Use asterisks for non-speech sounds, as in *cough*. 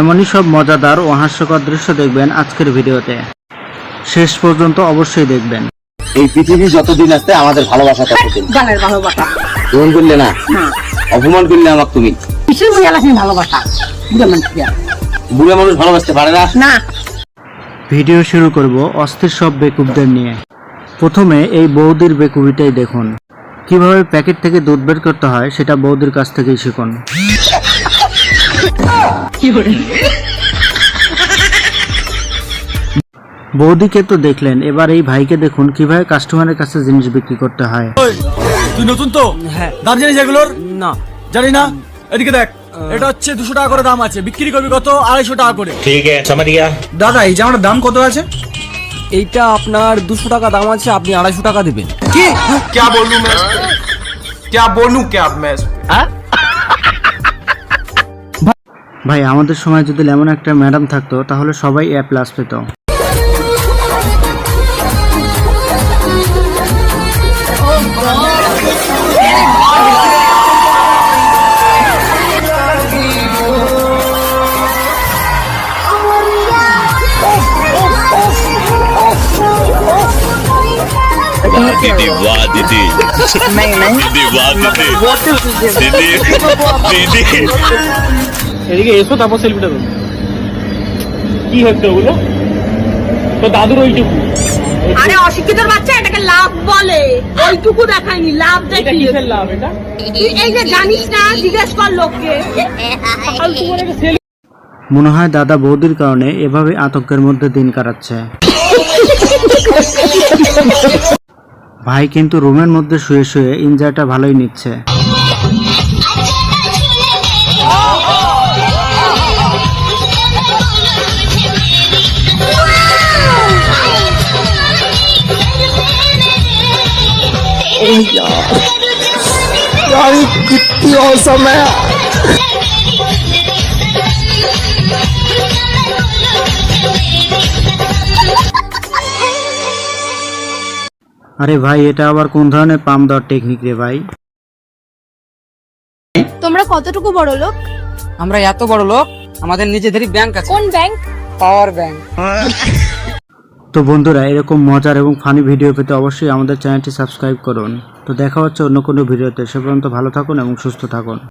এমনই সব মজাদার ও হাস্যকর দৃশ্য দেখবেন আজকের ভিডিওতে। শেষ পর্যন্ত অবশ্যই দেখবেন। এই পৃথিবী যতদিন আছে আমাদের ভালোবাসা ততদিন। গানের ভালোবাসা। গ্রহণ করলে না? অপমান করলে আমাকে তুমি? কিসের বুঝে আলাসি ভালোবাসা। বুঝে মানুষ বুড়ো মানুষ ভালোবাসতে পারে না? না। ভিডিও শুরু করব অস্থির সব বেকুবদের নিয়ে। প্রথমে এই বৌদির বেকুবিটাই দেখুন। কীভাবে প্যাকেট থেকে দুধ বের করতে হয় সেটা বৌদির কাছ থেকেই শিখুন। বৌদিকে তো দেখলেন এবার এই ভাইকে দেখুন কিভাবে কাস্টমারের কাছে জিনিস বিক্রি করতে হয় তুই নতুন তো দাম জানিস এগুলোর না জানি না এদিকে দেখ এটা হচ্ছে দুশো টাকা করে দাম আছে বিক্রি করবি কত আড়াইশো টাকা করে ठीक है समझ गया দাদা এই জামাটার দাম কত আছে এইটা আপনার দুশো টাকা দাম আছে আপনি আড়াইশো টাকা দেবেন কি क्या बोलूं मैं इस पे? क्या बोलूं क्या मैं इस पे? ভাই আমাদের সময় যদি এমন একটা ম্যাডাম থাকতো তাহলে সবাই এ প্লাস পেত। দিদি দিদি। দিদি দিদি। এদিকে এসো তারপর সেলফিটা দেবো কি হচ্ছে ওগুলো? তো দাদুর ওইটুকু। আরে অশিক্ষিতর বাচ্চা এটাকে লাভ বলে। ওইটুকু দেখায়নি লাভ দেখি লাভ এটা? এই যে জানিস না জিজ্ঞেস কর লোককে। মনে হয় দাদা বৌদির কারণে এভাবে আতঙ্কের মধ্যে দিন কাটাচ্ছে। ভাই কিন্তু রুমের মধ্যে শুয়ে শুয়ে এনজয়টা ভালোই নিচ্ছে। *laughs* আরে ভাই এটা আবার কোন ধরনের পাম দেওয়ার টেকনিক রে ভাই? তোমরা কতটুকু বড় লোক? আমরা এত বড় লোক আমাদের নিজেদেরই ব্যাংক আছে। কোন ব্যাংক পাওয়ার ব্যাংক তো বন্ধুরা, এরকম মজার এবং ফানি ভিডিও পেতে অবশ্যই আমাদের চ্যানেলটি সাবস্ক্রাইব করুন। তো দেখা হচ্ছে অন্য কোনো ভিডিওতে সে পর্যন্ত ভালো থাকুন এবং সুস্থ থাকুন।